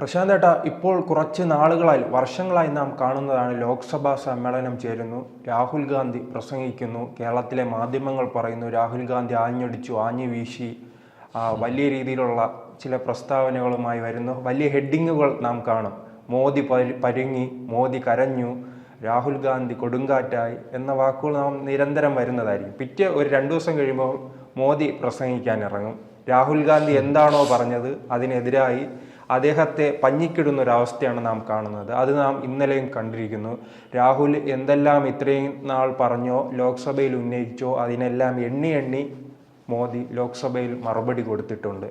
പ്രശാന്ത് ഏട്ട ഇപ്പോൾ കുറച്ച് നാളുകളായി വർഷങ്ങളായി നാം കാണുന്നതാണ് ലോക്സഭാ സമ്മേളനം ചേരുന്നു. രാഹുൽ ഗാന്ധി പ്രസംഗിക്കുന്നു. കേരളത്തിലെ മാധ്യമങ്ങൾ പറയുന്നു രാഹുൽ ഗാന്ധി ആഞ്ഞടിച്ചു ആഞ്ഞു വീശി. വലിയ രീതിയിലുള്ള ചില പ്രസ്താവനകളുമായി വരുന്നു. വലിയ ഹെഡിങ്ങുകൾ നാം കാണും. മോദി പരി- പരുങ്ങി മോദി കരഞ്ഞു രാഹുൽ ഗാന്ധി കൊടുങ്കാറ്റായി എന്ന വാക്കുകൾ നാം നിരന്തരം വരുന്നതായിരിക്കും. പിറ്റേ ഒരു രണ്ടു ദിവസം കഴിയുമ്പോൾ മോദി പ്രസംഗിക്കാൻ ഇറങ്ങും. രാഹുൽ ഗാന്ധി എന്താണോ പറഞ്ഞത് അതിനെതിരായി അദ്ദേഹത്തെ പഞ്ഞിക്കിടുന്ന ഒരവസ്ഥയാണ് നാം കാണുന്നത്. അത് നാം ഇന്നലെയും കണ്ടിരിക്കുന്നു. രാഹുൽ എന്തെല്ലാം ഇത്രയും നാൾ പറഞ്ഞോ ലോക്സഭയിൽ ഉന്നയിച്ചോ അതിനെല്ലാം എണ്ണി എണ്ണി മോദി ലോക്സഭയിൽ മറുപടി കൊടുത്തിട്ടുണ്ട്.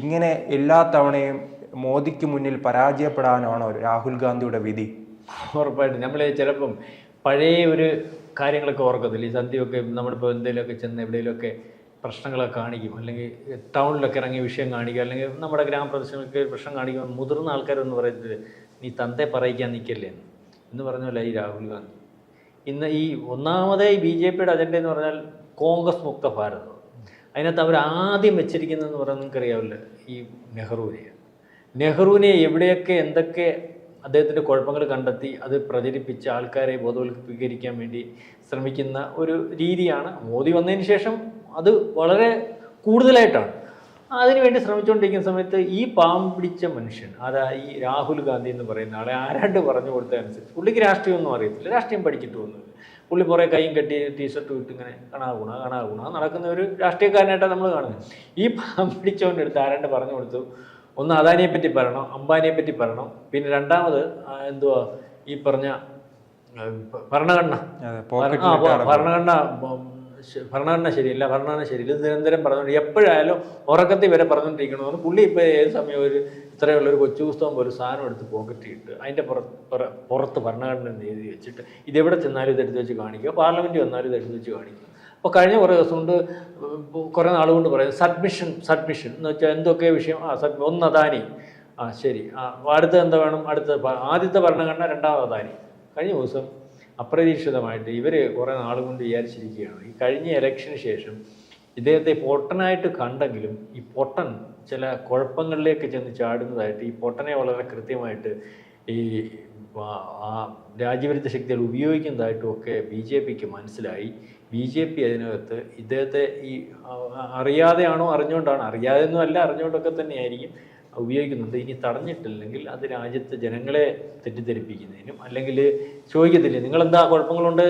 ഇങ്ങനെ എല്ലാ തവണയും മോദിക്ക് മുന്നിൽ പരാജയപ്പെടാനാണോ രാഹുൽ ഗാന്ധിയുടെ വിധി? ഉറപ്പായിട്ടും. നമ്മൾ ചിലപ്പം പഴയ ഒരു കാര്യങ്ങളൊക്കെ ഓർക്കത്തില്ല? ഈ സന്ധ്യയൊക്കെ നമ്മളിപ്പോൾ എന്തെങ്കിലുമൊക്കെ ചെന്ന് എവിടെയെങ്കിലുമൊക്കെ പ്രശ്നങ്ങളൊക്കെ കാണിക്കും. അല്ലെങ്കിൽ ടൗണിലൊക്കെ ഇറങ്ങി വിഷയം കാണിക്കുക അല്ലെങ്കിൽ നമ്മുടെ ഗ്രാമപ്രദേശങ്ങൾക്ക് പ്രശ്നം കാണിക്കുമ്പോൾ മുതിർന്ന ആൾക്കാരൊന്ന് പറയുന്നത് നീ തന്തെ പറയിക്കാൻ നിൽക്കല്ലേ എന്ന്. എന്ന് പറഞ്ഞല്ല ഈ രാഹുൽ ഗാന്ധി. ഇന്ന് ഈ ഒന്നാമതേ ബി ജെ പിയുടെ അജണ്ട എന്ന് പറഞ്ഞാൽ കോൺഗ്രസ് മുക്ത ഭാരതം. അതിനകത്ത് അവർ ആദ്യം വെച്ചിരിക്കുന്നതെന്ന് പറഞ്ഞാൽ നിങ്ങൾക്കറിയാവില്ല ഈ നെഹ്റുവിനെയാണ്. നെഹ്റുവിനെ എവിടെയൊക്കെ എന്തൊക്കെ അദ്ദേഹത്തിന്റെ കുഴപ്പങ്ങൾ കണ്ടെത്തി അത് പ്രചരിപ്പിച്ച് ആൾക്കാരെ ബോധവൽക്കരിക്കാൻ വേണ്ടി ശ്രമിക്കുന്ന ഒരു രീതിയാണ് മോദി വന്നതിന് ശേഷം അത് വളരെ കൂടുതലായിട്ടാണ്. അതിനുവേണ്ടി ശ്രമിച്ചുകൊണ്ടിരിക്കുന്ന സമയത്ത് ഈ പാമ്പ് പിടിച്ച മനുഷ്യൻ അതാ ഈ രാഹുൽ ഗാന്ധി എന്ന് പറയുന്ന ആളെ ആരാണ്ട് പറഞ്ഞു കൊടുത്തതനുസരിച്ച് പുള്ളിക്ക് രാഷ്ട്രീയമൊന്നും അറിയത്തില്ല. രാഷ്ട്രീയം പഠിച്ചിട്ട് ഒന്നുമില്ല പുള്ളി കുറേ കൈയും കെട്ടി ടീഷർട്ട് ഇട്ട് ഇങ്ങനെ കണാ ഗുണ കണാ ഗുണ നടക്കുന്ന ഒരു രാഷ്ട്രീയക്കാരനായിട്ടാണ് നമ്മൾ കാണുന്നത്. ഈ പാമ്പ് പിടിച്ചവന്റെ അടുത്ത് ആരാണ്ട് പറഞ്ഞു കൊടുത്തു ഒന്ന് അദാനിയെ പറ്റി പറയണം അംബാനിയെ പറ്റി പറയണം. പിന്നെ രണ്ടാമത് എന്തുവാ ഈ പറഞ്ഞ ഭരണഘടന. ഭരണഘടന ഭരണഘടന ശരിയില്ല ഭരണഘടന ശരിയില്ല. നിരന്തരം പറഞ്ഞുകൊണ്ട് എപ്പോഴായാലും ഉറക്കത്തിൽ വരെ പറഞ്ഞുകൊണ്ടിരിക്കണമെന്ന് പുള്ളി ഇപ്പോൾ ഏത് സമയം ഒരു ഇത്രയുള്ള ഒരു കൊച്ചു പുസ്തകം ഒരു സാധനം എടുത്ത് പോക്കറ്റ് ഇട്ട് അതിന്റെ പുറത്ത് പുറ- പുറത്ത് ഭരണഘടന എന്ന് എഴുതി വെച്ചിട്ട് ഇതെവിടെ ചെന്നാലും ഇത് എടുത്ത് വെച്ച് കാണിക്കുക. പാർലമെന്റ് വന്നാലും ഇത് എടുത്ത് വെച്ച് കാണിക്കുക. അപ്പോൾ കഴിഞ്ഞ കുറേ ദിവസം കൊണ്ട് കുറേ നാൾ കൊണ്ട് പറയും സബ്മിഷൻ സബ്മിഷൻ എന്ന് വെച്ചാൽ എന്തൊക്കെ വിഷയം? ആ സബ് ഒന്ന് അദാനി ആ ശരി. ആ അടുത്ത എന്താ വേണം? അടുത്ത ആദ്യത്തെ ഭരണഘടന രണ്ടാമത് അദാനി. കഴിഞ്ഞ ദിവസം അപ്രതീക്ഷിതമായിട്ട് ഇവർ കുറേ നാൾ കൊണ്ട് വിചാരിച്ചിരിക്കുകയാണ്. ഈ കഴിഞ്ഞ ഇലക്ഷന് ശേഷം ഇദ്ദേഹത്തെ പൊട്ടനായിട്ട് കണ്ടെങ്കിലും ഈ പൊട്ടൻ ചില കുഴപ്പങ്ങളിലേക്ക് ചെന്ന് ചാടുന്നതായിട്ട് ഈ പൊട്ടനെ വളരെ കൃത്യമായിട്ട് ഈ രാജ്യവിരുദ്ധ ശക്തികൾ ഉപയോഗിക്കുന്നതായിട്ടും ഒക്കെ ബി ജെ പിക്ക് മനസ്സിലായി. ബി ജെ പി അതിനകത്ത് ഇദ്ദേഹത്തെ ഈ അറിയാതെയാണോ അറിഞ്ഞുകൊണ്ടാണ് അറിയാതെയൊന്നും അല്ല അറിഞ്ഞുകൊണ്ടൊക്കെ തന്നെയായിരിക്കും ഉപയോഗിക്കുന്നുണ്ട് ഇനി തടഞ്ഞിട്ടില്ലെങ്കിൽ അത് രാജ്യത്തെ ജനങ്ങളെ തെറ്റിദ്ധരിപ്പിക്കുന്നതിനും അല്ലെങ്കിൽ ചോദിക്കത്തില്ലേ നിങ്ങളെന്താ കുഴപ്പങ്ങളുണ്ട്?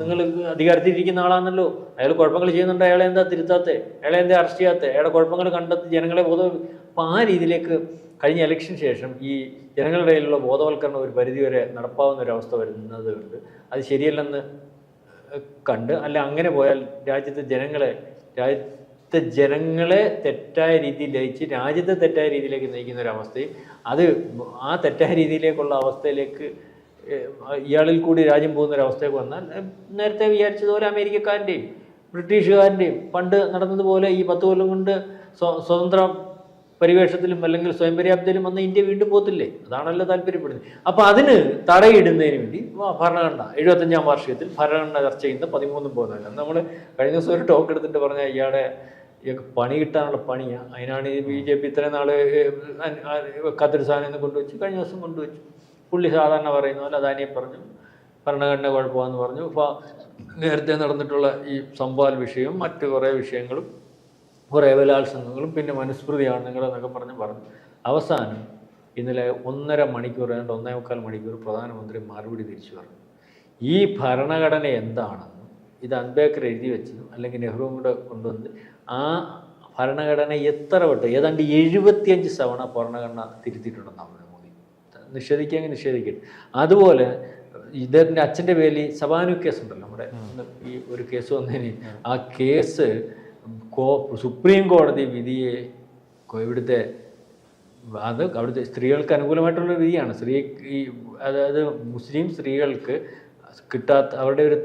നിങ്ങൾ അധികാരത്തിലിരിക്കുന്ന ആളാണല്ലോ. അയാൾ കുഴപ്പങ്ങൾ ചെയ്യുന്നുണ്ട് അയാളെ എന്താ തിരുത്താത്തെ? അയാളെ എന്താ അറസ്റ്റ് ചെയ്യാത്തെ? അയാളുടെ കുഴപ്പങ്ങൾ കണ്ടെത്തി ജനങ്ങളെ ബോധ അപ്പോൾ ആ രീതിയിലേക്ക് കഴിഞ്ഞ ഇലക്ഷന് ശേഷം ഈ ജനങ്ങളുടെ ഇടയിലുള്ള ബോധവൽക്കരണം ഒരു പരിധിവരെ നടപ്പാവുന്ന ഒരു അവസ്ഥ വരുന്നത് കൊണ്ട് അത് ശരിയല്ലെന്ന് കണ്ട് അല്ല അങ്ങനെ പോയാൽ രാജ്യത്തെ ജനങ്ങളെ രാജ്യത്തെ ജനങ്ങളെ തെറ്റായ രീതിയിൽ ലയിച്ച് രാജ്യത്തെ തെറ്റായ രീതിയിലേക്ക് നയിക്കുന്ന ഒരു അവസ്ഥയും അത് ആ തെറ്റായ രീതിയിലേക്കുള്ള അവസ്ഥയിലേക്ക് ഇയാളിൽ കൂടി രാജ്യം പോകുന്ന ഒരു അവസ്ഥയൊക്കെ വന്നാൽ നേരത്തെ വിചാരിച്ചതുപോലെ അമേരിക്കക്കാരന്റെയും ബ്രിട്ടീഷുകാരന്റെയും പണ്ട് നടന്നതുപോലെ ഈ പത്ത് കൊല്ലം കൊണ്ട് സ്വ- സ്വതന്ത്ര പരിവേഷത്തിലും അല്ലെങ്കിൽ സ്വയം പര്യാപ്തയിലും വന്ന ഇന്ത്യ വീണ്ടും പോത്തില്ലേ അതാണല്ലോ താല്പര്യപ്പെടുന്നത്. അപ്പോൾ അതിന് തടയിടുന്നതിന് വേണ്ടി ഭരണഘടന എഴുപത്തഞ്ചാം വാർഷികത്തിൽ ഭരണഘടന ചർച്ച ചെയ്യുന്ന പതിമൂന്നും പോകുന്നില്ല നമ്മൾ കഴിഞ്ഞ ദിവസം ഒരു ടോക്ക് എടുത്തിട്ട് പറഞ്ഞാൽ ഇയാളെ ഇയാൾക്ക് പണി കിട്ടാനുള്ള പണിയാണ് അതിനാണ് ഈ ബി ജെ പി ഇത്രയും നാൾ കത്തിരി സാധനം കൊണ്ടുവച്ചു. കഴിഞ്ഞ ദിവസം കൊണ്ടുവച്ചു. പുള്ളി സാധാരണ പറയുന്ന പോലെ അദാനിയെ പറഞ്ഞു. ഭരണഘടന കുഴപ്പമാണെന്ന് പറഞ്ഞു. നേരത്തെ നടന്നിട്ടുള്ള ഈ സംവാൽ വിഷയവും മറ്റു കുറേ വിഷയങ്ങളും കുറേ ബലാത്സംഗങ്ങളും പിന്നെ മനുസ്മൃതിയാണ് നിങ്ങളെന്നൊക്കെ പറഞ്ഞ് പറഞ്ഞു. അവസാനം ഇന്നലെ ഒന്നര മണിക്കൂർ ഏതാണ്ട് ഒന്നേ മുക്കാൽ മണിക്കൂർ പ്രധാനമന്ത്രി മറുപടി തിരിച്ചു പറഞ്ഞു. ഈ ഭരണഘടന എന്താണെന്നും ഇത് അംബേദ്കർ എഴുതി വെച്ചതും അല്ലെങ്കിൽ നെഹ്റുവും കൂടെ കൊണ്ടുവന്ന് ആ ഭരണഘടന എത്ര വട്ടം ഏതാണ്ട് എഴുപത്തിയഞ്ച് തവണ ഭരണഘടന തിരുത്തിയിട്ടുണ്ടെന്നാണ് പറഞ്ഞത് മോദി. നിഷേധിക്കാമെങ്കിൽ നിഷേധിക്കട്ടെ. അതുപോലെ ഇദ്ദേഹത്തിന്റെ അച്ഛന്റെ പേരിൽ സബാനു കേസ് ഉണ്ടല്ലോ നമ്മുടെ ഈ ഒരു കേസ് വന്നതിന് ആ കേസ് സുപ്രീം കോടതി വിധിയെ ഇവിടുത്തെ അത് അവിടുത്തെ സ്ത്രീകൾക്ക് അനുകൂലമായിട്ടുള്ള വിധിയാണ്. സ്ത്രീ ഈ അതായത് മുസ്ലിം സ്ത്രീകൾക്ക് കിട്ടാത്ത അവരുടെ ഒരു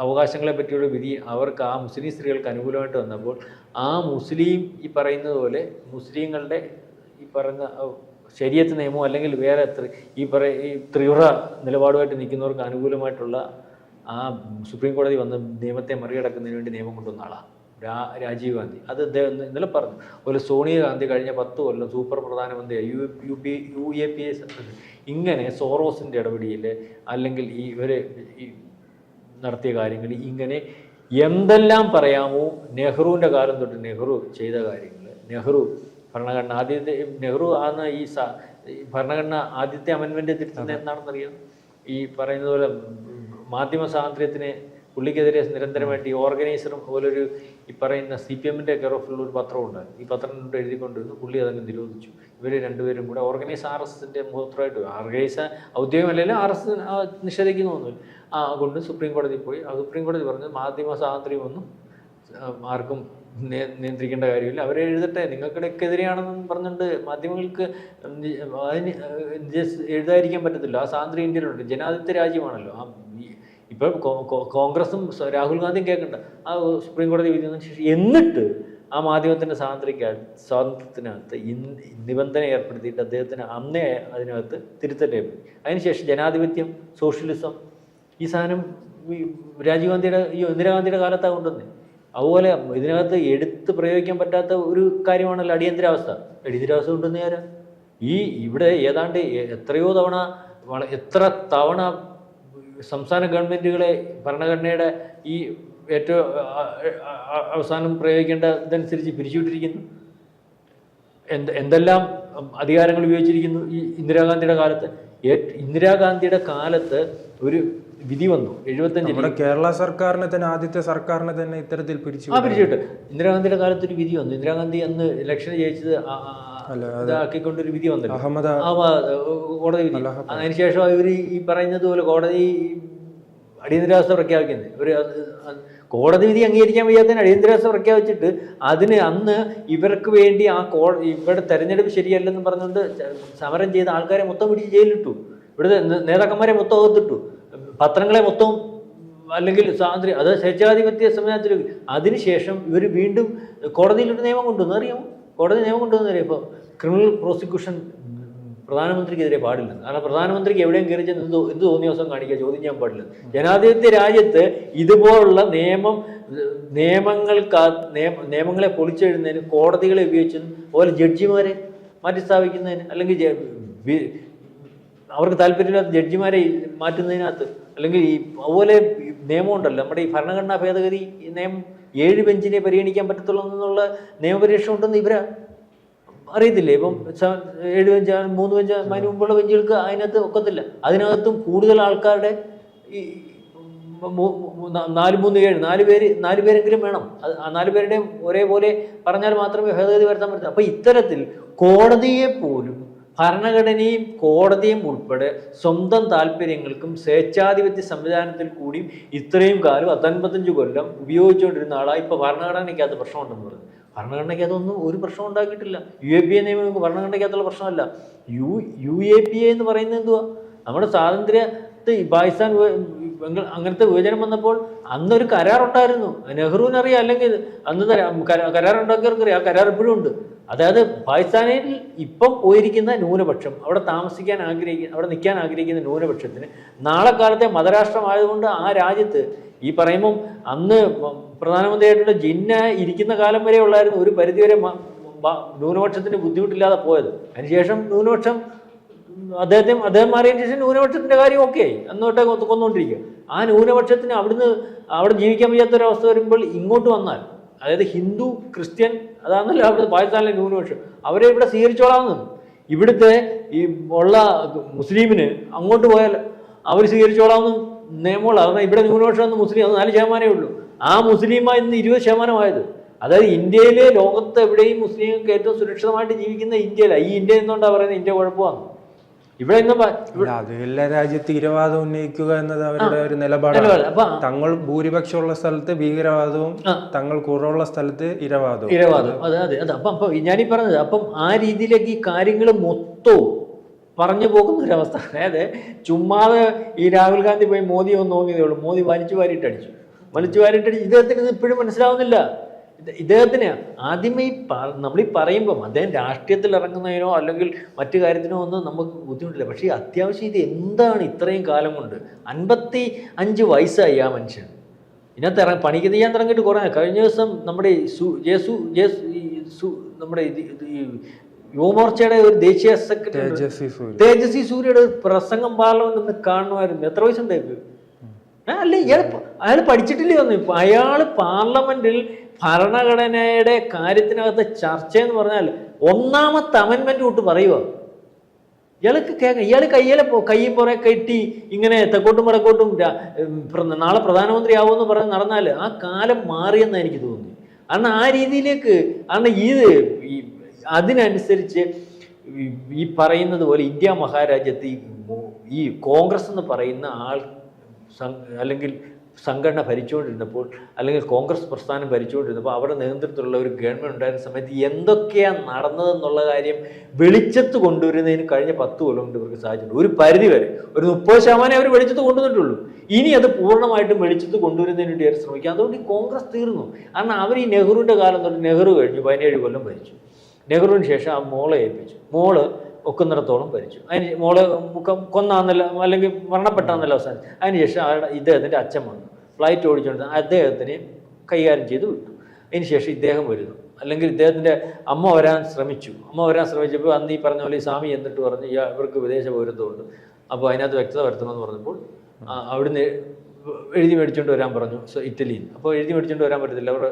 അവകാശങ്ങളെ പറ്റിയുള്ള വിധി അവർക്ക് ആ മുസ്ലിം സ്ത്രീകൾക്ക് അനുകൂലമായിട്ട് വന്നപ്പോൾ ആ മുസ്ലിം ഈ പറയുന്നത് പോലെ മുസ്ലിങ്ങളുടെ ഈ പറയുന്ന ശരീരത്ത് നിയമമോ അല്ലെങ്കിൽ വേറെ ഈ പറയ ഈ തീവ്ര നിലപാടുമായിട്ട് നിൽക്കുന്നവർക്ക് അനുകൂലമായിട്ടുള്ള ആ സുപ്രീം കോടതി വന്ന നിയമത്തെ മറികടക്കുന്നതിന് വേണ്ടി നിയമം കൊണ്ടുവന്ന ആളാണ് രാജീവ് ഗാന്ധി. അത് അദ്ദേഹം ഇന്ന് ഇന്നലെ പറഞ്ഞു. അതുപോലെ സോണിയാഗാന്ധി കഴിഞ്ഞ പത്ത് കൊല്ലം സൂപ്പർ പ്രധാനമന്ത്രി U U P U A P S ഇങ്ങനെ സോറോസിന്റെ ഇടപെടിയിൽ അല്ലെങ്കിൽ ഈ ഇവർ ഈ നടത്തിയ കാര്യങ്ങൾ ഇങ്ങനെ എന്തെല്ലാം പറയാമോ? നെഹ്റുവിന്റെ കാലം തൊട്ട് നെഹ്റു ചെയ്ത കാര്യങ്ങൾ. നെഹ്റു ഭരണഘടന ആദ്യത്തെ നെഹ്റു ആണ് ഈ സ ഭരണഘടന ആദ്യത്തെ അമെൻമെന്റ് തിരുത്തുന്നത് എന്താണെന്നറിയാം? ഈ പറയുന്നത് പോലെ മാധ്യമ സ്വാതന്ത്ര്യത്തിന് പുള്ളിക്കെതിരെ നിരന്തരമായിട്ട് ഈ ഓർഗനൈസറും പോലൊരു ഈ പറയുന്ന സി പി എമ്മിന്റെ കെയർ ഓഫിലുള്ള ഒരു പത്രമുണ്ട്. ഈ പത്രം കൊണ്ട് എഴുതിക്കൊണ്ടിരുന്നു. പുള്ളി അതങ്ങ് നിരോധിച്ചു. ഇവർ രണ്ടുപേരും കൂടെ ഓർഗനൈസ് ആർ എസ് എസിന്റെ മുഖത്തരായിട്ട് ഓർഗനൈസ് ഔദ്യോഗികമല്ലെങ്കിൽ ആർ എസ് നിഷേധിക്കുന്നൊന്നുമില്ല ആ കൊണ്ട് സുപ്രീം കോടതി പോയി. ആ സുപ്രീം കോടതി പറഞ്ഞു മാധ്യമ സ്വാതന്ത്ര്യമൊന്നും ആർക്കും നിയന്ത്രിക്കേണ്ട കാര്യമില്ല. അവരെ എഴുതട്ടെ. നിങ്ങൾക്കിടയ്ക്കെതിരെയാണെന്ന് പറഞ്ഞുകൊണ്ട് മാധ്യമങ്ങൾക്ക് അതിന് എഴുതാതിരിക്കാൻ പറ്റത്തില്ല. ആ സ്വാതന്ത്ര്യം ഇന്ത്യയിലുണ്ട്. ജനാധിപത്യ രാജ്യമാണല്ലോ. ആ ഇപ്പം കോ- കോ- കോൺഗ്രസും രാഹുൽ ഗാന്ധിയും കേൾക്കണ്ട. ആ സുപ്രീം കോടതി വിധി ശേഷം എന്നിട്ട് ആ മാധ്യമത്തിന്റെ സ്വാതന്ത്ര്യ സ്വാതന്ത്ര്യത്തിനകത്ത് നിബന്ധന ഏർപ്പെടുത്തിയിട്ട് അദ്ദേഹത്തിന് അന്നേ അതിനകത്ത് തിരുത്തേണ്ടി പോയി അതിനുശേഷം ജനാധിപത്യം സോഷ്യലിസം ഈ സാധനം രാജീവ് ഗാന്ധിയുടെ ഈ ഇന്ദിരാഗാന്ധിയുടെ കാലത്താണ് കൊണ്ടുവന്നത് അതുപോലെ ഇതിനകത്ത് എടുത്ത് പ്രയോഗിക്കാൻ പറ്റാത്ത ഒരു കാര്യമാണല്ലോ അടിയന്തരാവസ്ഥ. അടിയന്തരാവസ്ഥ കൊണ്ടുവന്ന ആരാ? ഈ ഇവിടെ ഏതാണ്ട് എത്രയോ തവണ എത്ര തവണ സംസ്ഥാന ഗവൺമെന്റുകളെ ഭരണഘടനയുടെ ഈ ഏറ്റവും അവസാനം പ്രയോഗിക്കേണ്ട ഇതനുസരിച്ച് പിരിച്ചുവിട്ടിരിക്കുന്നു? എന്ത് എന്തെല്ലാം അധികാരങ്ങൾ ഉപയോഗിച്ചിരിക്കുന്നു ഈ ഇന്ദിരാഗാന്ധിയുടെ കാലത്ത്? ഇന്ദിരാഗാന്ധിയുടെ കാലത്ത് ഒരു വിധി വന്നു എഴുപത്തഞ്ച് നമ്മുടെ കേരള സർക്കാരിനെ തന്നെ ആദ്യത്തെ സർക്കാരിനെ തന്നെ ഇത്തരത്തിൽ പിരിച്ചു ആ പിരിച്ചുവിട്ട്. ഇന്ദിരാഗാന്ധിയുടെ കാലത്ത് ഒരു വിധി വന്നു. ഇന്ദിരാഗാന്ധി അന്ന് ഇലക്ഷൻ ജയിച്ചത് ഇതാക്കിക്കൊണ്ടൊരു വിധി വന്നല്ലോ. കോടതി വിധി. അതിനുശേഷം ഇവർ ഈ പറയുന്നത് പോലെ കോടതി അടിയന്തരാവസ്ഥ പ്രഖ്യാപിക്കുന്നത് ഇവർ കോടതി വിധി അംഗീകരിക്കാൻ വയ്യാത്തതിന് അടിയന്തരാവസ്ഥ പ്രഖ്യാപിച്ചിട്ട് അതിന് അന്ന് ഇവർക്ക് വേണ്ടി ആ കോ ഇവിടെ തെരഞ്ഞെടുപ്പ് ശരിയല്ലെന്ന് പറഞ്ഞുകൊണ്ട് സമരം ചെയ്ത ആൾക്കാരെ മൊത്തം പിടിച്ച് ജയിലിട്ടു ഇവിടുത്തെ നേതാക്കന്മാരെ മൊത്തം അകത്തിട്ടു. പത്രങ്ങളെ മൊത്തം അല്ലെങ്കിൽ സ്വാതന്ത്ര്യം അത് സ്വേച്ഛാധിപത്യ സംവിധാനത്തിൽ അതിനുശേഷം ഇവർ വീണ്ടും കോടതിയിലൊരു നിയമം കൊണ്ടുവന്നു. അറിയാമോ? കോടതി നിയമം കൊണ്ടുവന്നു അറിയാം ഇപ്പോൾ ക്രിമിനൽ പ്രോസിക്യൂഷൻ പ്രധാനമന്ത്രിക്കെതിരെ പാടില്ല. കാരണം പ്രധാനമന്ത്രിക്ക് എവിടെയും കയറി ചെന്ന് എന്ത് എന്ത് തോന്നിയ ദിവസം കാണിക്കുക ചോദ്യം ചെയ്യാൻ പാടില്ല. ജനാധിപത്യ രാജ്യത്ത് ഇതുപോലുള്ള നിയമം നിയമങ്ങൾക്ക് നിയമങ്ങളെ പൊളിച്ചെഴുന്നതിന് കോടതികളെ ഉപയോഗിച്ചതും അതുപോലെ ജഡ്ജിമാരെ മാറ്റി സ്ഥാപിക്കുന്നതിന് അല്ലെങ്കിൽ അവർക്ക് താല്പര്യമില്ലാത്ത ജഡ്ജിമാരെ മാറ്റുന്നതിനകത്ത് അല്ലെങ്കിൽ ഈ അതുപോലെ നിയമമുണ്ടല്ലോ. നമ്മുടെ ഈ ഭരണഘടനാ ഭേദഗതി നിയമം ഏഴ് ബെഞ്ചിനെ പരിഗണിക്കാൻ പറ്റത്തുള്ളൂ എന്നുള്ള നിയമപരീക്ഷ ഉണ്ടെന്ന് ഇവരാ അറിയത്തില്ലേ? ഇപ്പം ഏഴ് ബെഞ്ച് മൂന്ന് ബെഞ്ച് അതിന് മുമ്പുള്ള ബെഞ്ചുകൾക്ക് അതിനകത്ത് ഒക്കത്തില്ല. അതിനകത്തും കൂടുതൽ ആൾക്കാരുടെ ഈ നാല് മൂന്ന് ഏഴ് നാല് പേര് നാല് പേരെങ്കിലും വേണം. ആ നാല് പേരുടെയും ഒരേപോലെ പറഞ്ഞാൽ മാത്രമേ ഭേദഗതി വരുത്താൻ പറ്റൂ അപ്പോൾ ഇത്തരത്തിൽ കോടതിയെ പോലും ഭരണഘടനയും കോടതിയും ഉൾപ്പെടെ സ്വന്തം താല്പര്യങ്ങൾക്കും സ്വേച്ഛാധിപത്യ സംവിധാനത്തിൽ കൂടിയും ഇത്രയും കാലം പത്തൊൻപത്തഞ്ച് കൊല്ലം ഉപയോഗിച്ചുകൊണ്ടിരുന്ന ആളാണ് ഇപ്പോൾ ഭരണഘടനയ്ക്കകത്ത് പ്രശ്നമുണ്ടെന്ന് പറഞ്ഞു ഭരണഘടനയ്ക്കകത്തൊന്നും ഒരു പ്രശ്നം ഉണ്ടാക്കിയിട്ടില്ല. യു എ പി എ നിയമം ഭരണഘടനയ്ക്കകത്തുള്ള പ്രശ്നമല്ല. U U A P A എന്ന് പറയുന്നത് എന്തുവാ? നമ്മുടെ സ്വാതന്ത്ര്യത്തെ പാകിസ്ഥാൻ ബംഗാൾ അങ്ങനത്തെ വിഭജനം വന്നപ്പോൾ അന്നൊരു കരാറുണ്ടായിരുന്നു. നെഹ്റുവിനറിയാം അല്ലെങ്കിൽ അന്ന് കരാറുണ്ടാക്കിയവർക്കറിയാം ആ കരാർ ഇപ്പോഴും ഉണ്ട്. അതായത് പാകിസ്ഥാനിൽ ഇപ്പം പോയിരിക്കുന്ന ന്യൂനപക്ഷം അവിടെ താമസിക്കാൻ ആഗ്രഹിക്കുന്ന അവിടെ നിൽക്കാൻ ആഗ്രഹിക്കുന്ന ന്യൂനപക്ഷത്തിന് നാളെ കാലത്തെ മതരാഷ്ട്രമായതുകൊണ്ട് ആ രാജ്യത്ത് ഈ പറയുമ്പം അന്ന് പ്രധാനമന്ത്രിയായിട്ടുള്ള ജിന്ന ഇരിക്കുന്ന കാലം വരെ ഉള്ളായിരുന്നു ഒരു പരിധിവരെ ന്യൂനപക്ഷത്തിന് ബുദ്ധിമുട്ടില്ലാതെ പോയത്. അതിനുശേഷം ന്യൂനപക്ഷം അദ്ദേഹത്തെ അദ്ദേഹം മാറിയതിന് ശേഷം ന്യൂനപക്ഷത്തിന്റെ കാര്യം ഓക്കെ ആയി അന്നോട്ടെ കൊന്നുകൊണ്ടിരിക്കുക. ആ ന്യൂനപക്ഷത്തിന് അവിടുന്ന് അവിടെ ജീവിക്കാൻ വയ്യാത്തൊരവസ്ഥ വരുമ്പോൾ ഇങ്ങോട്ട് വന്നാൽ അതായത് ഹിന്ദു ക്രിസ്ത്യൻ അതാണല്ലോ അവിടെ പാകിസ്ഥാനിലെ ന്യൂനപക്ഷം അവരെ ഇവിടെ സ്വീകരിച്ചോളാമെന്ന്. ഇവിടുത്തെ ഈ ഉള്ള മുസ്ലിമിന് അങ്ങോട്ട് പോയാൽ അവർ സ്വീകരിച്ചോളാമെന്ന് നിയമമുള്ള അതാണ് ഇവിടെ ന്യൂനപക്ഷം എന്ന് മുസ്ലിം അത് നാല് ശതമാനമേ ഉള്ളൂ. ആ മുസ്ലിമായി ഇന്ന് ഇരുപത് ശതമാനമായത്. അതായത് ഇന്ത്യയിലെ ലോകത്ത് എവിടെയും മുസ്ലിങ്ങൾക്ക് ഏറ്റവും സുരക്ഷിതമായിട്ട് ജീവിക്കുന്ന ഇന്ത്യയിലാണ് ഈ ഇന്ത്യ എന്നുകൊണ്ടാണ് പറയുന്നത്? ഇന്ത്യ കുഴപ്പമാണ്. ഇവിടെ ഇന്ന് അത് എല്ലാ രാജ്യത്ത് തീരവാദം ഉന്നയിക്കുക എന്നത് അവരുടെ ഒരു നിലപാടാണ്. തങ്ങൾ ഭൂരിപക്ഷമുള്ള സ്ഥലത്ത് ഭീകരവാദവും തങ്ങൾ കുറവുള്ള സ്ഥലത്ത് ഇരവാദവും. ഇരവാദം അതെ അതെ അതെ. അപ്പം അപ്പം ഞാനീ പറഞ്ഞത് അപ്പം ആ രീതിയിലേക്ക് ഈ കാര്യങ്ങൾ മൊത്തവും പറഞ്ഞു പോകുന്ന ഒരവസ്ഥ. അതായത് ചുമ്മാതെ ഈ രാഹുൽ ഗാന്ധി പോയി മോദി ഒന്ന് നോക്കിയതേ ഉള്ളൂ. മോദി വലിച്ചു വാരിയിട്ടടിച്ചു. വലിച്ചു വാരിയിട്ടടിച്ചു ഇദ്ദേഹത്തിന് ഇപ്പോഴും മനസ്സിലാവുന്നില്ല. ഇദ്ദേഹത്തിന് ആദ്യമേ ഈ നമ്മൾ ഈ പറയുമ്പം അദ്ദേഹം രാഷ്ട്രീയത്തിൽ ഇറങ്ങുന്നതിനോ അല്ലെങ്കിൽ മറ്റു കാര്യത്തിനോ ഒന്നും നമുക്ക് ബുദ്ധിമുട്ടില്ല. പക്ഷേ അത്യാവശ്യം ഇത് എന്താണ് ഇത്രയും കാലം കൊണ്ട്? അൻപത്തി അഞ്ച് വയസ്സായി ആ മനുഷ്യൻ. ഇതിനകത്ത് ഇറങ്ങി പണിക്ക് ചെയ്യാൻ തുടങ്ങിയിട്ട് കുറേ കഴിഞ്ഞ ദിവസം നമ്മുടെ സു ജേസു ജേസു നമ്മുടെ യുവമോർച്ചയുടെ ഒരു ദേശീയ സെക്രട്ടറി തേജസ്വി സൂര്യ. തേജസ്വി സൂര്യയുടെ പ്രസംഗം പാർലമെന്റ് ഒന്ന് കാണുമായിരുന്നു. എത്ര വയസ്സുണ്ടായിരുന്നു അല്ല ഇയാൾ അയാൾ പഠിച്ചിട്ടില്ലേ ഒന്നും അയാൾ പാർലമെന്റിൽ ഭരണഘടനയുടെ കാര്യത്തിനകത്ത് ചർച്ച എന്ന് പറഞ്ഞാൽ ഒന്നാമത്തെ അമെന്മെന്റ് തൊട്ട് പറയുക ഇയാൾക്ക് കേൾക്കാം ഇയാൾ കയ്യിലെ കൈ പുറകെ കെട്ടി ഇങ്ങനെ തെക്കോട്ടും വടക്കോട്ടും നാളെ പ്രധാനമന്ത്രി ആവുമെന്ന് പറഞ്ഞ് നടന്നാൽ ആ കാലം മാറിയെന്ന് എനിക്ക് തോന്നി കാരണം ആ രീതിയിലേക്ക് കാരണം ഇത് അതിനനുസരിച്ച് ഈ പറയുന്നത് പോലെ ഇന്ത്യ മഹാരാജ്യത്ത് ഈ കോൺഗ്രസ് എന്ന് പറയുന്ന ആൾ അല്ലെങ്കിൽ സംഘടന ഭരിച്ചുകൊണ്ടിരുന്നപ്പോൾ അല്ലെങ്കിൽ കോൺഗ്രസ് പ്രസ്ഥാനം ഭരിച്ചുകൊണ്ടിരുന്നപ്പോൾ അവരുടെ നേതൃത്വത്തിലുള്ള ഒരു ഗവൺമെന്റ് ഉണ്ടായിരുന്ന സമയത്ത് എന്തൊക്കെയാണ് നടന്നതെന്നുള്ള കാര്യം വെളിച്ചത്ത് കൊണ്ടുവരുന്നതിന് കഴിഞ്ഞ പത്ത് കൊല്ലം കൊണ്ട് ഇവർക്ക് സാധിച്ചിട്ടുണ്ട്. ഒരു പരിധി വരെ. ഒരു മുപ്പത് ശതമാനം അവർ വെളിച്ചത്ത് കൊണ്ടുവന്നിട്ടുള്ളൂ. ഇനി അത് പൂർണമായിട്ടും വെളിച്ചത്ത് കൊണ്ടുവരുന്നതിന് വേണ്ടി അവർ ശ്രമിക്കുക അതുകൊണ്ട് ഈ കോൺഗ്രസ് തീർന്നു. കാരണം അവർ ഈ നെഹ്റുവിന്റെ കാലം തൊട്ട് നെഹ്റു കഴിഞ്ഞു പതിനേഴ് കൊല്ലം ഭരിച്ചു. നെഹ്റുവിന് ശേഷം ആ മോളെ ഏൽപ്പിച്ചു. മോൾ ഒക്കുന്നിടത്തോളം ഭരിച്ചു. അതിന് മോൾ മുഖം കൊന്നാന്നല്ല അല്ലെങ്കിൽ മരണപ്പെട്ടാന്നല്ല അവസാനം അതിനുശേഷം അയാളുടെ ഇദ്ദേഹത്തിന്റെ അച്ഛൻ വന്നു ഫ്ലൈറ്റ് ഓടിച്ചുകൊണ്ട് അദ്ദേഹത്തിനെ കൈകാര്യം ചെയ്ത് വിട്ടു. അതിനുശേഷം ഇദ്ദേഹം വരുന്നു. അല്ലെങ്കിൽ ഇദ്ദേഹത്തിന്റെ അമ്മ വരാൻ ശ്രമിച്ചു. അമ്മ വരാൻ ശ്രമിച്ചപ്പോൾ അന്ന് ഈ പറഞ്ഞ പോലെ ഈ സ്വാമി എന്നിട്ട് പറഞ്ഞു "ഇയാ- ഇവർക്ക് വിദേശ പൗരത്വമുണ്ട്. അപ്പോൾ അതിനകത്ത് വ്യക്തത വരുത്തണമെന്ന് പറഞ്ഞപ്പോൾ അവിടുന്ന് എഴുതി മേടിച്ചുകൊണ്ട് വരാൻ പറഞ്ഞു ഇറ്റലിയിൽ. അപ്പോൾ എഴുതി മേടിച്ചുകൊണ്ട് വരാൻ പറ്റത്തില്ല. അവർ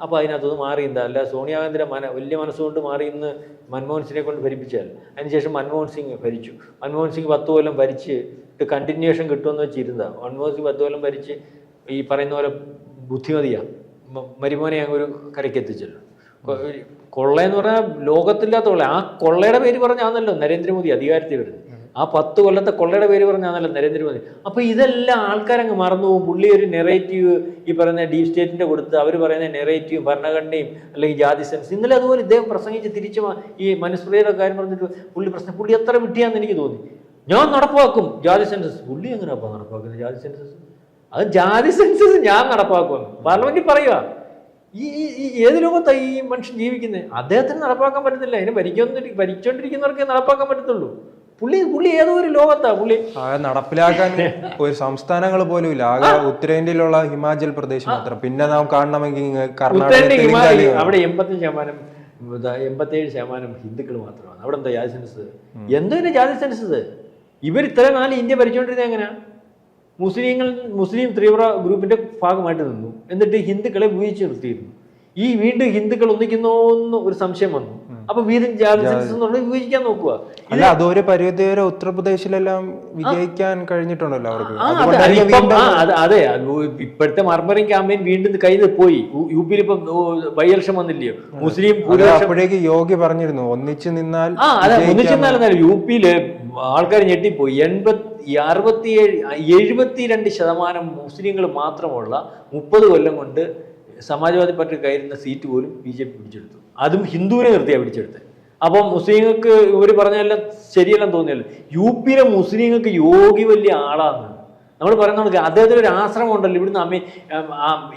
അപ്പോൾ അതിനകത്തുനിന്ന് മാറിയില്ല അല്ല സോണിയാഗാന്ധിയുടെ മന വലിയ മനസ്സുകൊണ്ട് മാറി ഇന്ന് മൻമോഹൻ സിംഗിനെ കൊണ്ട് ഭരിപ്പിച്ചാൽ അതിനുശേഷം മൻമോഹൻ സിംഗ് ഭരിച്ചു. മൻമോഹൻ സിംഗ് പത്ത് കൊല്ലം ഭരിച്ച് കണ്ടിന്യൂഷൻ കിട്ടുമെന്ന് വെച്ചിരുന്നതാണ് മൻമോഹൻ സിംഗ് പത്ത് കൊല്ലം ഭരിച്ച് ഈ പറയുന്ന പോലെ ബുദ്ധിമതിയാണ് മരുമോനെ അങ്ങ് ഒരു കരയ്ക്ക് എത്തിച്ചല്ലോ. കൊള്ളയെന്ന് പറഞ്ഞാൽ ലോകത്തില്ലാത്ത കൊള്ള. ആ കൊള്ളയുടെ പേര് പറഞ്ഞാന്നല്ലോ നരേന്ദ്രമോദി അധികാരത്തിൽ വരുന്നത്. ആ പത്ത് കൊല്ലത്തെ കൊള്ളയുടെ പേര് പറഞ്ഞാന്നല്ലോ നരേന്ദ്രമോദി. അപ്പൊ ഇതെല്ലാം ആൾക്കാരങ്ങ് മറന്നു പോകും. പുള്ളി ഒരു നെറേറ്റീവ് ഈ പറയുന്ന ഡീപ് സ്റ്റേറ്റിന്റെ കൊടുത്ത് അവർ പറയുന്ന നെറേറ്റീവ് ഭരണഘടനയും അല്ലെങ്കിൽ ജാതി സെൻസ് ഇന്നലെ അതുപോലെ ഇദ്ദേഹം പ്രസംഗിച്ച് തിരിച്ചു ഈ മനുസ്മൃതിയുടെ കാര്യം പറഞ്ഞിട്ട് പുള്ളി പ്രശ്നം പുള്ളി എത്ര വിട്ടിയാന്ന് എനിക്ക് തോന്നി. ഞാൻ നടപ്പാക്കും ജാതി സെൻസസ്. പുള്ളി എങ്ങനെയാ നടപ്പാക്കുന്നത് ജാതി സെൻസസ്? അത് ജാതി സെൻസസ് ഞാൻ നടപ്പാക്കുമെന്ന് പാർലമെന്റിൽ പറയുക ഈ ഈ- ഏത് ലോകത്താണ് ഈ മനുഷ്യൻ ജീവിക്കുന്നത് അദ്ദേഹത്തിന് നടപ്പാക്കാൻ പറ്റത്തില്ല. അതിന് ഭരിക്കൊന്നിരി ഭരിച്ചോണ്ടിരിക്കുന്നവർക്ക് നടപ്പാക്കാൻ പറ്റത്തുള്ളൂ. പുള്ളി പുള്ളി ഏതോ ഒരു ലോകത്താ പുള്ളി. ആ നടപ്പിലാക്കാൻ ഒരു സംസ്ഥാനങ്ങൾ പോലും ഇല്ല. ആകെ ഉത്തരേന്ത്യയിലുള്ള ഹിമാചൽ പ്രദേശ് മാത്രം. പിന്നെ നാം കാണണമെങ്കിൽ കർണാടക അവിടെ എൺപത്തി ശതമാനം എൺപത്തേഴ് ശതമാനം ഹിന്ദുക്കൾ മാത്രമാണ്. അവിടെ എന്താ ജാതി സെൻസസ്? എന്തോ ജാതി സെൻസസ്? ഇവർ ഇത്ര നാല് ഇന്ത്യ ഭരിച്ചുകൊണ്ടിരുന്നത് എങ്ങനെയാ മുസ്ലിങ്ങൾ മുസ്ലിം തീവ്ര ഗ്രൂപ്പിന്റെ ഭാഗമായിട്ട് നിന്നു. എന്നിട്ട് ഹിന്ദുക്കളെ ഉപയോഗിച്ച് നിർത്തിയിരുന്നു. ഈ വീണ്ടും ഹിന്ദുക്കൾ ഒന്നിക്കുന്നോന്ന് ഒരു സംശയം വന്നു. അപ്പൊ വീണ്ടും വിഭജിക്കാൻ നോക്കുക അല്ല അതൊരു പരിധി വരെ ഉത്തർപ്രദേശിലെല്ലാം വിജയിക്കാൻ കഴിഞ്ഞിട്ടുണ്ടല്ലോ അവർക്ക്. അതെ, ഇപ്പോഴത്തെ മർമറിംഗ് ക്യാമ്പയിൻ വീണ്ടും കയ്യിൽ പോയി. യു പിയിൽ ഇപ്പം ബൈ ഇലക്ഷൻ വന്നില്ലയോ? മുസ്ലിം അപ്പോഴേക്ക് യോഗി പറഞ്ഞിരുന്നു ഒന്നിച്ചു നിന്നാൽ വിജയിക്കാം. ഒന്നിച്ചെന്നാലും യു പിയിൽ ആൾക്കാർ ഞെട്ടിപ്പോയി. എൺപത്തി അറുപത്തിയേഴ് എഴുപത്തിരണ്ട് ശതമാനം മുസ്ലിങ്ങൾ മാത്രമുള്ള മുപ്പത് കൊല്ലം കൊണ്ട് സമാജ്വാദി പാർട്ടി കയറുന്ന സീറ്റ് പോലും ബി ജെ പി പിടിച്ചെടുത്തു. അതും ഹിന്ദുവിനെ നിർത്തിയാണ് പിടിച്ചെടുത്തത് അപ്പോൾ മുസ്ലിങ്ങൾക്ക് ഇവർ പറഞ്ഞതെല്ലാം ശരിയെല്ലാം തോന്നിയല്ലോ. യു പിയിലെ മുസ്ലിങ്ങൾക്ക് യോഗി വലിയ ആളാണ് നമ്മൾ പറയുന്ന കണക്ക് അദ്ദേഹത്തിന് ഒരു ആശ്രമം ഉണ്ടല്ലോ. ഇവിടുന്ന് അമ്മ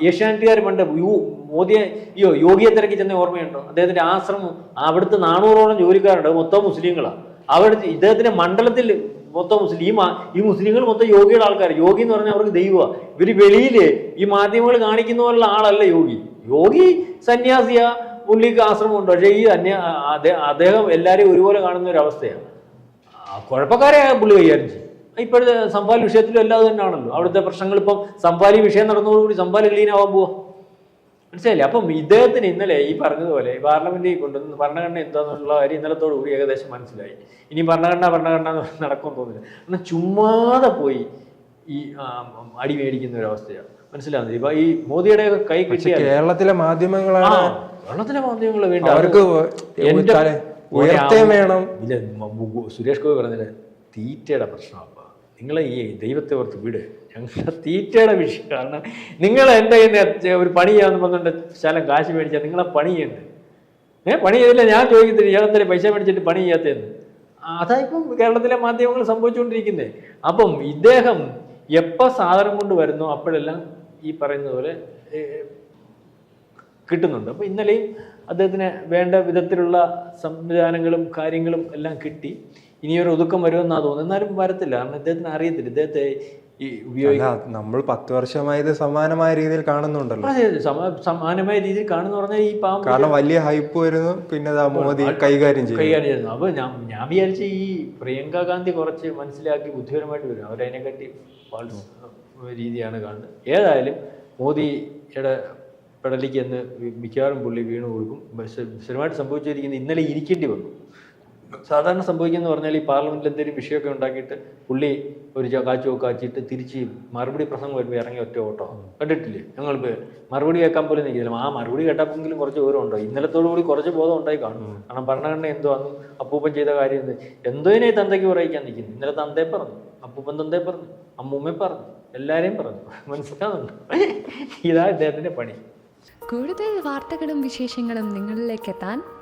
ഏഷ്യാനെറ്റുകാർ പണ്ട് യു മോദിയെ അയ്യോ യോഗിയെ തിരക്കി ചെന്ന ഓർമ്മയുണ്ടോ? അദ്ദേഹത്തിന്റെ ആശ്രമം അവിടുത്തെ നാനൂറോളം ജോലിക്കാരുണ്ട്. മൊത്തം മുസ്ലിങ്ങളാണ് അവിടുത്തെ ഇദ്ദേഹത്തിന്റെ മണ്ഡലത്തിൽ മൊത്തം മുസ്ലിം ഈ മുസ്ലിങ്ങൾ മൊത്തം യോഗിയുടെ ആൾക്കാർ യോഗി എന്ന് പറഞ്ഞാൽ അവർക്ക് ദൈവമാണ് ഇവർ വെളിയിൽ ഈ മാധ്യമങ്ങൾ കാണിക്കുന്ന പോലുള്ള ആളല്ല യോഗി. യോഗി സന്യാസിയ പുള്ളിക്ക് ആശ്രമമുണ്ട് പക്ഷേ ഈ അന്യ അദ്ദേഹം എല്ലാവരെയും ഒരുപോലെ കാണുന്ന ഒരു അവസ്ഥയാണ്. കുഴപ്പക്കാരെ പുള്ളി കൈകാര്യം ചെയ്യും. ഇപ്പോഴത്തെ സംഭാലി വിഷയത്തിലും എല്ലാം തന്നെയാണല്ലോ. അവിടുത്തെ പ്രശ്നങ്ങൾ ഇപ്പം സംഭാലി വിഷയം നടന്നതോടുകൂടി സംഭാലി ക്ലീൻ ആവാൻ പോവാ. മനസ്സിലായില്ലേ? അപ്പം ഇദ്ദേഹത്തിന് ഇന്നലെ ഈ പറഞ്ഞതുപോലെ ഈ പാർലമെന്റിൽ കൊണ്ടുവന്ന് ഭരണഘടന എന്താണെന്നുള്ള കാര്യം ഇന്നലത്തോടു കൂടി ഏകദേശം മനസ്സിലായി. ഇനി ഭരണഘടന ഭരണഘടന നടക്കുമെന്ന് നടക്കും തോന്നില്ല എന്നാൽ ചുമ്മാതെ പോയി ഈ അടി മേടിക്കുന്ന ഒരവസ്ഥയാണ് മനസ്സിലാവുന്നത് ഇപ്പൊ ഈ മോദിയുടെ കൈ കിട്ടിയ കേരളത്തിലെ മാധ്യമങ്ങളാണ് കേരളത്തിലെ മാധ്യമങ്ങൾ വേണ്ട. അവർക്ക് എന്റെ ഉയർത്തേ വേണം. ഇല്ല സുരേഷ് ഗോപി പറഞ്ഞില്ലേ തീറ്റയുടെ പ്രശ്നമാണ് നിങ്ങൾ ഈ ദൈവത്തെ ഓർത്ത് വിട്. ഞങ്ങളുടെ തീറ്റയുടെ വിഷയം. കാരണം നിങ്ങൾ എന്റെ ഒരു പണി ചെയ്യാന്ന് പറഞ്ഞിട്ട് ശലം കാശ് മേടിച്ചാൽ നിങ്ങളെ പണിയുണ്ട് ഏ? പണി ചെയ്തില്ല ഞാൻ ചോദിക്കത്തില്ല ഇയാളെന്തല്ലേ പൈസ മേടിച്ചിട്ട് പണി ചെയ്യാത്തതെന്ന്? അതായിപ്പം കേരളത്തിലെ മാധ്യമങ്ങൾ സംഭവിച്ചുകൊണ്ടിരിക്കുന്നത് അപ്പം ഇദ്ദേഹം എപ്പോൾ സാധനം കൊണ്ട് വരുന്നോ അപ്പോഴെല്ലാം ഈ പറയുന്നതുപോലെ കിട്ടുന്നുണ്ട്. അപ്പോൾ ഇന്നലെയും അദ്ദേഹത്തിന് വേണ്ട വിധത്തിലുള്ള സംവിധാനങ്ങളും കാര്യങ്ങളും എല്ലാം കിട്ടി. ഇനിയൊരു ഒതുക്കം വരുമെന്നാണ് തോന്നുന്നത്. എന്നാലും വരത്തില്ല. കാരണം ഇദ്ദേഹത്തിന് അറിയത്തില്ല. ഇദ്ദേഹത്തെ ഈ നമ്മൾ പത്ത് വർഷമായത് സമാനമായ രീതിയിൽ കാണുന്നുണ്ടല്ലോ. അതെ സമാനമായ രീതിയിൽ കാണുന്ന പറഞ്ഞാൽ ഈ പാമ്പ് കാരണം വലിയ ഹൈപ്പ് വരുന്നു. പിന്നെ മോദി കൈകാര്യം ചെയ്യും കൈകാര്യം ചെയ്യുന്നു. അപ്പോൾ ഞാൻ ഞാൻ വിചാരിച്ച ഈ പ്രിയങ്ക ഗാന്ധി കുറച്ച് മനസ്സിലാക്കി ബുദ്ധിപരമായിട്ട് വരും. അവരതിനെക്കാട്ടി ഫാൾസ് രീതിയാണ് കാണുന്നത്. ഏതായാലും മോദിയുടെ പെടലിക്ക് എന്ന് മിക്കവാറും പുള്ളി വീണു കൊടുക്കും. സ്ഥിരമായിട്ട് സംഭവിച്ചിരിക്കുന്നത് ഇന്നലെ ഇരിക്കേണ്ടി വന്നു. സാധാരണ സംഭവിക്കുന്ന പറഞ്ഞാൽ ഈ പാർലമെന്റിൽ എന്തെങ്കിലും വിഷയമൊക്കെ ഉണ്ടാക്കിയിട്ട് പുള്ളി ഒരു കാച്ചു കാച്ചിട്ട് തിരിച്ച് മറുപടി പ്രസംഗം വരുമ്പോൾ ഇറങ്ങി ഒറ്റ ഓട്ടോ. കണ്ടിട്ടില്ലേ? ഞങ്ങൾ മറുപടി കേൾക്കാൻ പോലും നിൽക്കില്ല ആ മറുപടി കേട്ടപ്പോഴെങ്കിലും കുറച്ച് ഓരോ ഉണ്ടോ? ഇന്നലത്തോടു കൂടി കുറച്ച് ബോധം ഉണ്ടായി കാണും. കാരണം ഭരണഘടന എന്തോ അന്ന് അപ്പൂപ്പൻ ചെയ്ത കാര്യം എന്ത്? എന്തോനെ തന്തയ്ക്ക് പറയിക്കാൻ നിൽക്കുന്നു. ഇന്നലെ തന്തേ പറഞ്ഞു. അപ്പൂപ്പൻ തന്തേ പറഞ്ഞു. അമ്മൂമ്മേ പറഞ്ഞു. എല്ലാവരെയും പറഞ്ഞു. മനസ്സിലാവുന്നുണ്ട്? ഇതാ അദ്ദേഹത്തിന്റെ പണി. കൂടുതൽ വാർത്തകളും വിശേഷങ്ങളും നിങ്ങളിലേക്ക് എത്താൻ